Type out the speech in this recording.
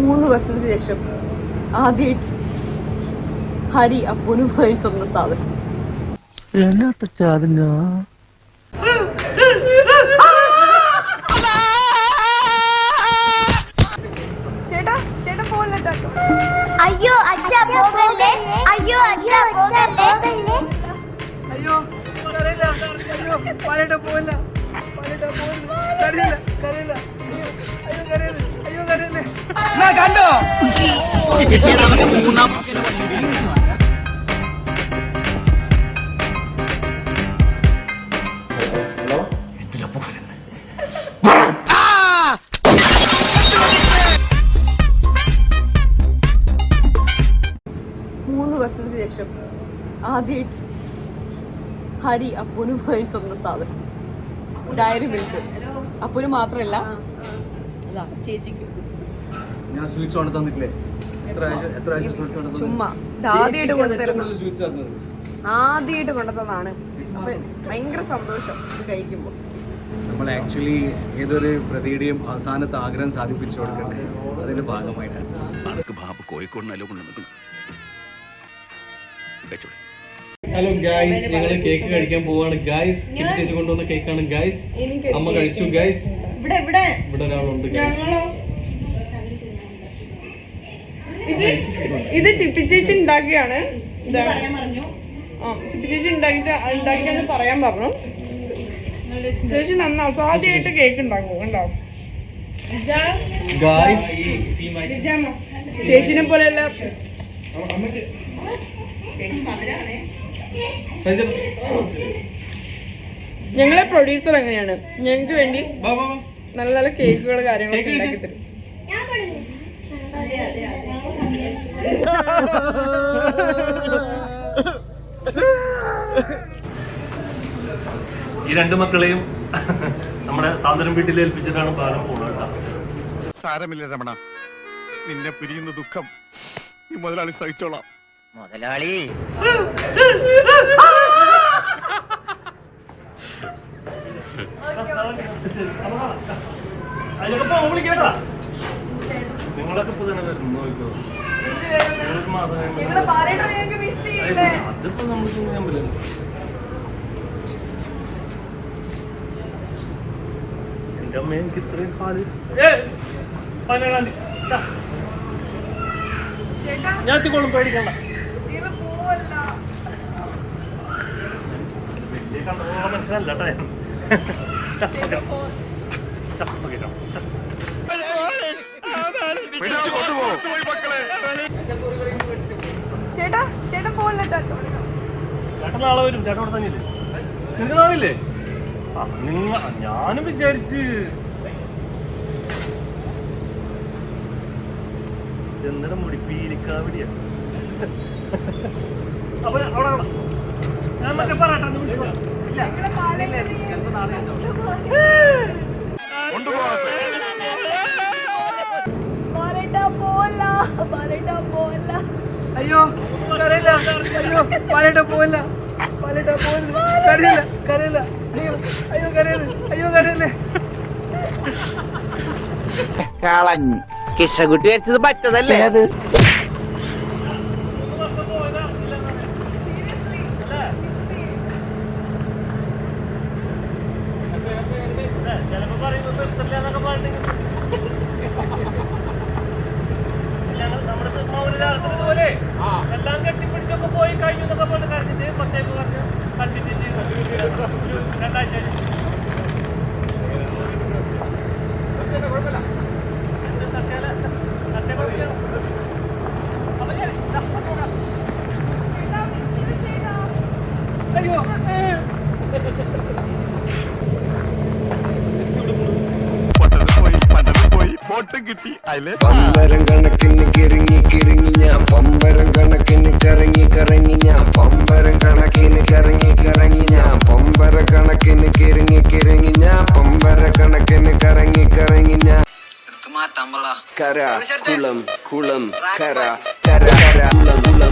മൂന്ന് വർഷത്തിന് ശേഷം ആദ്യമായിട്ട് ഹരി അപ്പനുമായി തന്ന സാധനം. ചേട്ടാ ചേട്ടാ? പോലെ അയ്യോ അച്ഛ പോകല്ലേ അയ്യോ അച്ഛ പോകല്ലേ അയ്യോ കരയില്ല അയ്യോ പാലട്ട പോവില്ല പാലട്ട കരയില്ല കരയില്ല. മൂന്ന് വർഷത്തിന് ശേഷം ആദ്യമായിട്ട് ഹരി അപ്പനുമായി തന്ന സാധനം. ഡയറി മിൽക്ക് അപ്പന് മാത്രമല്ല ചേച്ചിക്ക് ഞാൻ സ്വീറ്റ്സ് കൊണ്ട് തന്നിട്ടില്ലേ? എത്ര ആഴ്ച എത്ര ആഴ്ച സ്വീറ്റ്സ് കൊണ്ട് ചുമ്മാ. ഇത് ആദ്യമായിട്ട് കൊണ്ടുതരുന്ന സ്വീറ്റ്സ് തന്നത്. ആദ്യമായിട്ട് കൊണ്ടുതന്നാണ് അപ്പൊ ഭയങ്കര സന്തോഷം ഇത് കഴിക്കുമ്പോൾ. നമ്മൾ ആക്ച്വലി ഏതൊരു പ്രതിയുടെയും അവസാനത്തെ ആഗ്രഹം സാധിപ്പിച്ചു കൊടുക്കണ്ടേ അതിന്റെ ഭാഗമായിട്ടാണ്. അതൊക്കെ ബാബു കോഴിക്കോടിനല്ലോ കൊണ്ടുവന്നിട്ടുണ്ട് വെച്ചോളൂ. ഹലോ ഗായ്സ് ഞങ്ങൾ കേക്ക് കഴിക്കാൻ പോവാണ്. ഗായ്സ് ചിപ്പി ചേച്ചി കൊണ്ടുവന്ന കേക്കാണ് ഗായ്സ് അമ്മ കഴിച്ചു ഗായ്സ് ഇവിടെ ഇവിടെ. ഇവിടെ ഒരാളുണ്ട് ഗായ്സ് ഇത് ഇത് ചിട്ടിച്ചേച്ചി ഉണ്ടാക്കിയാണ്. ആ ചിപ്പി ചേച്ചി ഉണ്ടാക്കിട്ട് ഉണ്ടാക്കിയാന്ന് പറയാൻ പറഞ്ഞു. ചേച്ചി നന്ന അസാധ്യമായിട്ട് കേക്ക് ഉണ്ടാക്കും കണ്ടോ? ഗായ്സ് ചേച്ചിനെ പോലെയല്ല ഞങ്ങളെ പ്രൊഡ്യൂസർ എങ്ങനെയാണ്? ഞങ്ങൾക്ക് വേണ്ടി നല്ല നല്ല കേക്കുകൾ കാര്യങ്ങളൊക്കെ ഉണ്ടാക്കി തരും. ഈ രണ്ട് മക്കളെയും നമ്മുടെ സാന്ത്വനം വീട്ടിൽ ഏൽപ്പിച്ചിട്ടാണ് പാലം പോകുന്നത് സാരമില്ല രമണ നിന്നെ പിരിയുന്ന ദുഃഖം ഈ മുതലാളി സഹിച്ചോളാം മുതലാളി പോകാൻ വിളിക്കേട്ടാ നിങ്ങളൊക്കെ ഇപ്പൊ തന്നെ. വരും നോക്കോ നിങ്ങൾക്ക് മാത്രമേ അതിപ്പോ നമുക്ക് ചെയ്യാൻ പറ്റില്ല. എന്റെ അമ്മ എനിക്ക് ഇത്രയും കാൽ പതിനേഴാം തീയതി. ഞാൻ എത്തിക്കോളും പേടിക്കണ്ട. വലിയ കണ്ടുള്ള മനുഷ്യനല്ല കേട്ടോ ഞാൻ. ഇതാ, ഓക്കേ. ഇതാ, ഓക്കേ, ഇതാ. ചേട്ടാ ചേട്ടാ? പോലെ ചേട്ടൻ നാളെ വരും. ചേട്ടൻ ഇവിടെ തന്നെയില്ലേ? നിനക്ക് നാളില്ലേ ആ നിങ്ങ ഞാനും വിചാരിച്ച്. എന്നിട മുടി? പീലിക്കാവിടിയ. അപ്പൊ അവിടെ അവിടെ. ഞാൻ മറ്റേ പറയട്ടെ ഒന്ന് അയ്യോ കരയില്ല അയ്യോ പാലട്ട പോവില്ല പാലട്ട പോവില്ല. കരയില്ല കരയില്ല. അയ്യോ അയ്യോ കരയില്ല അയ്യോ കരയില്ല. കളഞ്ഞു. കിഷകുട്ടി വെച്ചത് പറ്റതല്ലേ? അത്? ഏ, ചിലപ്പോ പറയുന്നത് നിർത്തില്ല എന്നൊക്കെ പറഞ്ഞിട്ട് ഞങ്ങൾ നമ്മുടെ പോയി കഴിഞ്ഞു എന്നൊക്കെ പോലെ കരുതിട്ട് പ്രത്യേക പറഞ്ഞ് കണ്ടിട്ട് ഒരു രണ്ടാഴ്ച കഴിഞ്ഞ്. ഫോട്ടോ കിട്ടി. അതിലെ പമ്പരം കണക്കിന് കിറങ്ങി കിറങ്ങി ഞാൻ പമ്പരം കണക്കിന് കറങ്ങി കറങ്ങി ഞാൻ പമ്പരം കണക്കിന് കറങ്ങി കറങ്ങി ഞാൻ പമ്പര കണക്കിന് കിറങ്ങി കിറങ്ങി ഞാൻ പമ്പര കണക്കിന് കറങ്ങി കറങ്ങി ഞാൻ. കര കുളം കുളം കര കര കര കുളം കുളം.